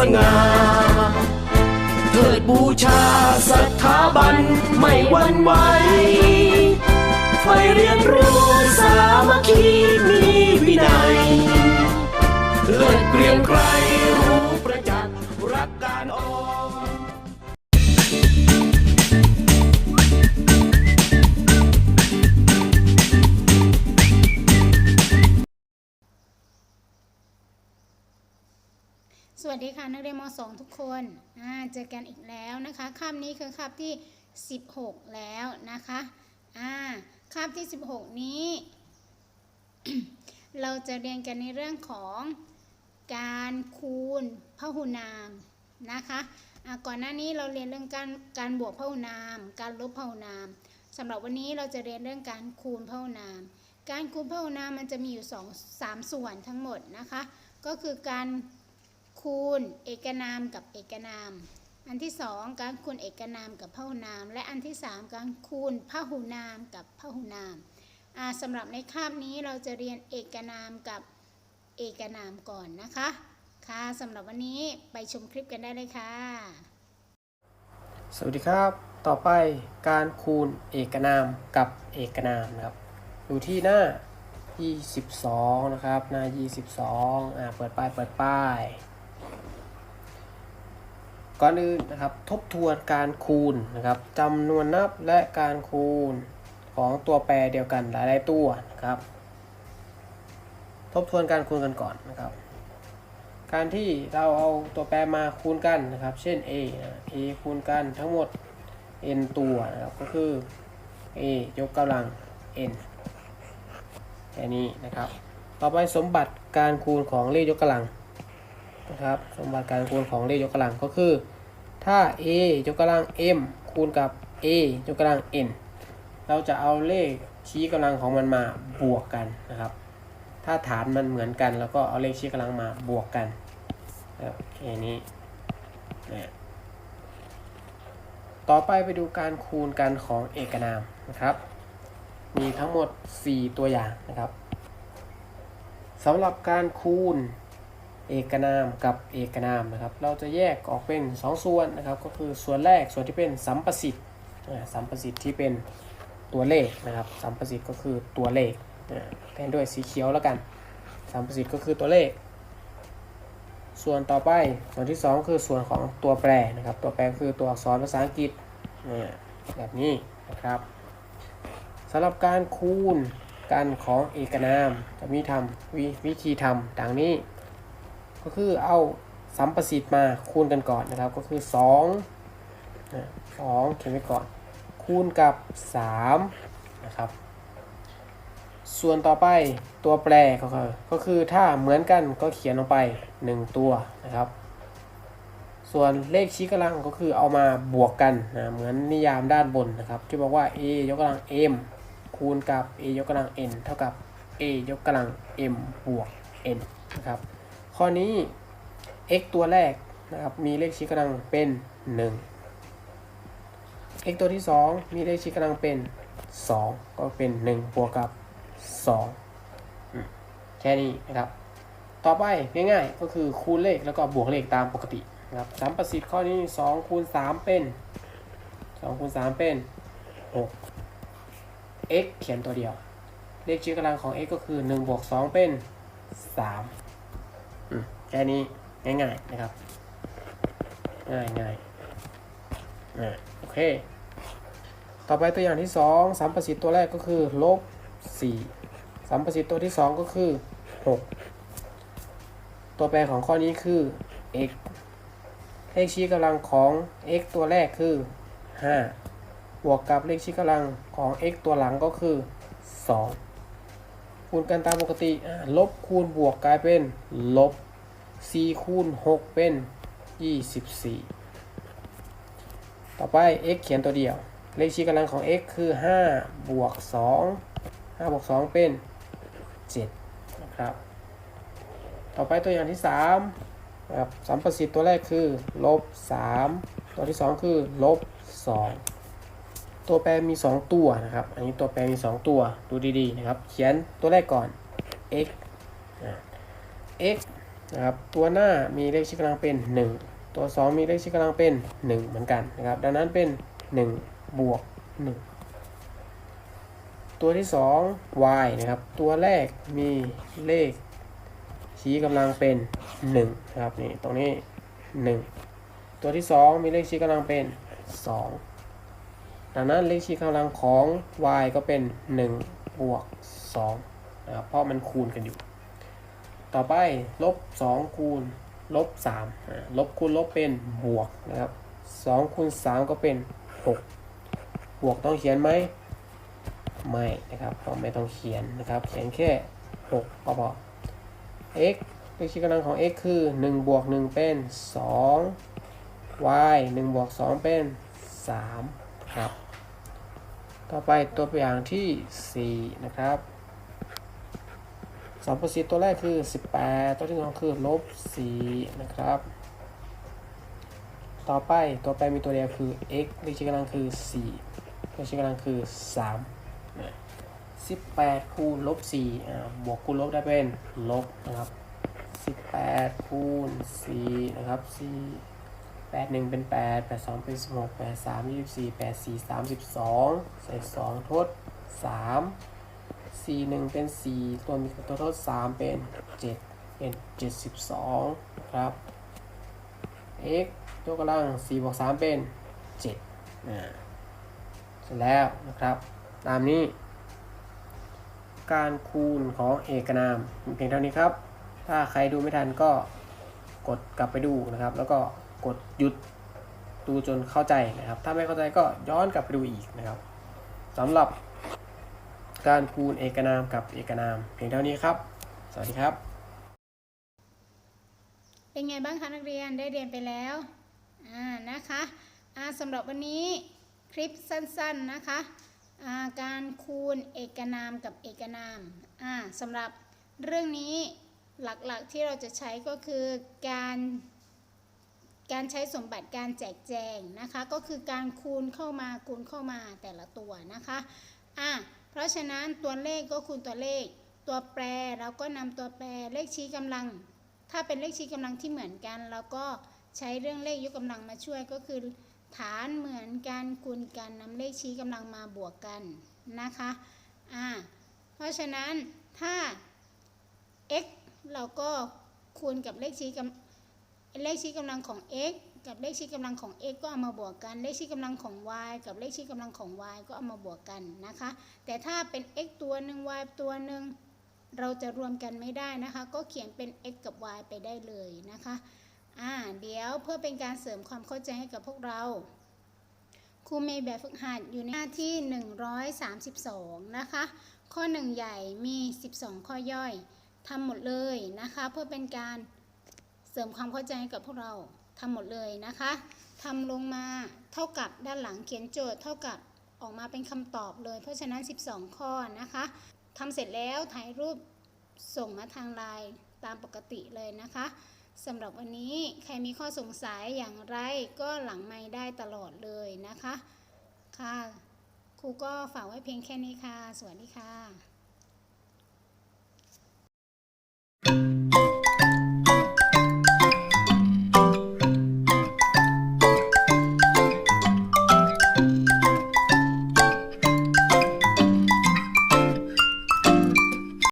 สง่าเถิดบูชาสถาบันไม่หวั่นไหวไฟเรียนรู้สามัคคีมีวินัยเลิศเกรียงไกร วัสดีค่ะนักเรียนม .2 ทุกคนเจอกันอีกแล้วนะคะคาบนี้คือคาบที่ 16 แล้วนะคะอ่าคาบที่ 16 นี้ เราจะเรียนกันในเรื่องของการคูณพหุนามนะคะอ่าก่อนหน้านี้เราเรียนเรื่องการการบวกพหุนาม การลบพหุนามสำหรับวันนี้เราจะเรียนเรื่องการคูณพหุนาม การคูณพหุนามมันจะมีอยู่สองสามส่วนทั้งหมดนะคะ ก็คือการ คูณเอกนามกับเอกนาม อันที่สองการคูณเอกนามกับพหุนาม และอันที่สามการคูณพหุนามกับพหุนามสำหรับในคาบนี้เราจะเรียนเอกนามกับเอกนามก่อนนะคะ ค่ะสำหรับวันนี้ไปชมคลิปกันได้เลยค่ะ สวัสดีครับ ต่อไปการคูณเอกนามกับเอกนามนะครับ อยู่ที่หน้า 22 นะครับ หน้า 22อ่าเปิดป้าย เปิดป้าย ก่อนอื่นนะครับทบทวนการคูณนะครับจำนวนนับและการคูณของตัวแปรเดียวกันหลายๆตัวนะครับ ทบทวนการคูณกันก่อนนะครับ การที่เราเอาตัวแปรมาคูณกันนะครับ เช่น a นะ a คูณกันทั้งหมด n ตัวนะครับก็คือ a ยกกำลัง n แค่นี้นะครับ ต่อไปสมบัติการคูณของเลขยกกำลัง นะครับ สมบัติการคูณของเลขยกกำลังก็คือ ถ้า a ยกกำลัง m คูณกับ a ยกกำลัง n เราจะเอาเลขชี้กำลังของมันมาบวกกันนะครับ ถ้าฐานมันเหมือนกัน แล้วก็เอาเลขชี้กำลังมาบวกกันนะครับแค่นี้นะต่อไปไปดูการคูณกันของเอกนามนะครับ มีทั้งหมด 4 ตัวอย่างนะครับสำหรับการคูณ เอกนามกับเอกนามนะครับ เราจะแยกออกเป็น 2 ส่วนนะครับ ก็คือส่วนแรกส่วนที่เป็นสัมประสิทธิ์สัมประสิทธิ์ที่เป็นตัวเลขนะครับ สัมประสิทธิ์ก็คือตัวเลขแทนด้วยสีเขียวแล้วกัน สัมประสิทธิ์ก็คือตัวเลข ส่วนต่อไปส่วนที่ 2 คือส่วนของตัวแปรนะครับ ตัวแปรคือตัวอักษรภาษาอังกฤษแบบนี้นะครับสำหรับการคูณกันของเอกนามจะมีทำววิธีทำดังนี้ ก็คือเอาสัมประสิทธิ์มาคูณกันก่อนนะครับ ก็คือ2นะสองเขียนไว้ก่อน คูณกับ 3 นะครับ ส่วนต่อไปตัวแปรก็คือก็คือถ้าเหมือนกันก็เขียนลงไป 1 ตัวนะครับ ส่วนเลขชี้กำลังก็คือเอามาบวกกันนะเหมือนนิยามด้านบนนะครับ ที่บอกว่า a ยกกำลัง m คูณกับ a ยกกำลัง n เท่ากับ a ยกกำลัง m บวก n นะครับ ข้อนี้ x ตัวแรกนะครับมีเลขชี้กำลังเป็น 1 x ตัวที่ 2 มีเลขชี้กำลังเป็น 2 ก็เป็น 1 บวกกับ 2 แค่นี้นะครับ ต่อไปง่ายๆ ก็คือคูณเลขแล้วก็บวกเลขตามปกตินะครับสามประสิทธิ์ข้อนี้ 2 คูณ 3 เป็น 2 คูณ 3 เป็น 6 x เขียนตัวเดียว เลขชี้กำลังของ x ก็คือ 1 บวก 2 เป็น 3 แค่นี้ง่ายๆนะครับ ง่ายง่ายๆอ่าโอเค ต่อไปตัวอย่างที่2สามประสิทธิ์ตัวแรกก็คือลบ4สามประสิทธิ์ตัวที่2ก็คือ6ตัวแปรของข้อนี้คือ x เลขชี้กำลังของ x ตัวแรกคือ 5 บวกกับเลขชี้กำลังของ x ตัวหลังก็คือ 2 คูณกันตามปกติลบคูณบวกกลายเป็นลบ4คูณ6เป็น 24 ต่อไป x เขียนตัวเดียว เลขชี้กำลังของ x คือ5บวก2 5บวก2เป็น7นะครับ ต่อไปตัวอย่างที่3ครับสัมประสิทธิ์ตัวแรกคือลบ3ตัวที่ 2 คือลบ2 ตัวแปรมี 2 ตัวนะครับ อันนี้ตัวแปรมี 2 ตัวดูดีๆนะครับ เขียนตัวแรกก่อน x x นะครับ ตัวหน้ามีเลขชี้กำลังเป็น 1 ตัว 2 มีเลขชี้กำลังเป็น 1 เหมือนกันนะครับ ดังนั้นเป็น 1 บวก 1 ตัวที่ 2 y นะครับ ตัวแรกมีเลขชี้กำลังเป็น 1 นะครับนี่ตรงนี้ 1 ตัวที่ 2 มีเลขชี้กำลังเป็น 2 ดังนั้นเลขชี้กำลังของ y ก็เป็น 1 บวก2นะครับเพราะมันคูณกันอยู่ ต่อไปลบ 2 คูณลบ3ลบคูณลบเป็นบวกนะครับ2คูณ3ก็เป็น 6 บวกต้องเขียนไหมไม่นะครับก็ไม่ต้องเขียนนะครับ เขียนแค่ 6 ก็พอ x เลขชี้กำลังของ x คือ 1 บวก 1 เป็น 2 y 1 บวก 2 เป็น 3 ครับ ต่อไปตัวอย่างที่ 4 นะครับสองเปอร์เซ็นต์ตัวแรกคือ 18 ตัวที่สองคือลบ4นะครับ ต่อไปตัวไปรมีตัวเดียวคือ x เลขชี้กำลังคือ4เลขชี้กำลังคือ3นะ18คูณลบ4อ่าบวกคูณลบได้เป็นลบนะครับ 18คูณ4นะครับ4 แปดหนึ่งเป็นแปดแปดสองเป็นสิบหกแปดสามยี่สี่แปดสี่สามสิบสองใส่สองทดสามสี่หนึ่งเป็นสี่ตัวมีตัวทดสามเป็นเจ็ดเป็นเจ็ดสิบสองครับ x ตัวกำลังสี่บวกสามเป็นเจ็ดอ่าเสร็จแล้วนะครับ ตามนี้ การคูณของเอกนามเพียงเท่านี้ครับ ถ้าใครดูไม่ทันก็กดกลับไปดูนะครับ แล้วก็ กดหยุดดูจนเข้าใจนะครับ ถ้าไม่เข้าใจก็ย้อนกลับไปดูอีกนะครับสำหรับการคูณเอกนามกับเอกนามเพียงเท่านี้ครับ สวัสดีครับ เป็นไงบ้างคะนักเรียนได้เรียนไปแล้วอ่านะคะอ่าสำหรับวันนี้คลิปสั้นๆนะคะอ่าการคูณเอกนามกับเอกนามอ่าสำหรับเรื่องนี้หลักๆที่เราจะใช้ก็คือการ การใช้สมบัติการแจกแจงนะคะ ก็คือการคูณเข้ามาคูณเข้ามาแต่ละตัวนะคะอ่าเพราะฉะนั้นตัวเลขก็คูณตัวเลข ตัวแปรเราก็นำตัวแปรเลขชี้กำลัง ถ้าเป็นเลขชี้กำลังที่เหมือนกันเราก็ใช้เรื่องเลขยกกำลังมาช่วยก็คือ ฐานเหมือนกันคูณกันนำเลขชี้กำลังมาบวกกันนะคะอ่าเพราะฉะนั้นถ้า x เราก็คูณกับเลขชี้กำ เลขชี้กำลังของ x กับเลขชี้กำลังของ x ก็เอามาบวกกัน เลขชี้กำลังของ y กับเลขชี้กำลังของ y ก็เอามาบวกกันนะคะ แต่ถ้าเป็น x ตัวหนึ่ง y ตัวหนึ่งเราจะรวมกันไม่ได้นะคะ ก็เขียนเป็น x กับ y ไปได้เลยนะคะอ่าเดี๋ยวเพื่อเป็นการเสริมความเข้าใจให้กับพวกเราครูมีแบบฝึกหัดอยู่ในหน้าที่ 132 นะคะ ข้อ 1 ใหญ่มี 12 ข้อย่อยทำหมดเลยนะคะ เพื่อเป็นการ เสริมความเข้าใจกับพวกเราทำหมดเลยนะคะทำลงมาเท่ากับด้านหลังเขียนโจทย์เท่ากับออกมาเป็นคำตอบเลย เพราะฉะนั้น 12 ข้อนะคะทำเสร็จแล้วถ่ายรูปส่งมาทางไลน์ตามปกติเลยนะคะสำหรับวันนี้ใครมีข้อสงสัยอย่างไรก็หลังไม่ได้ตลอดเลยนะคะ ค่ะ ครูก็ฝากไว้เพียงแค่นี้ค่ะ สวัสดีค่ะ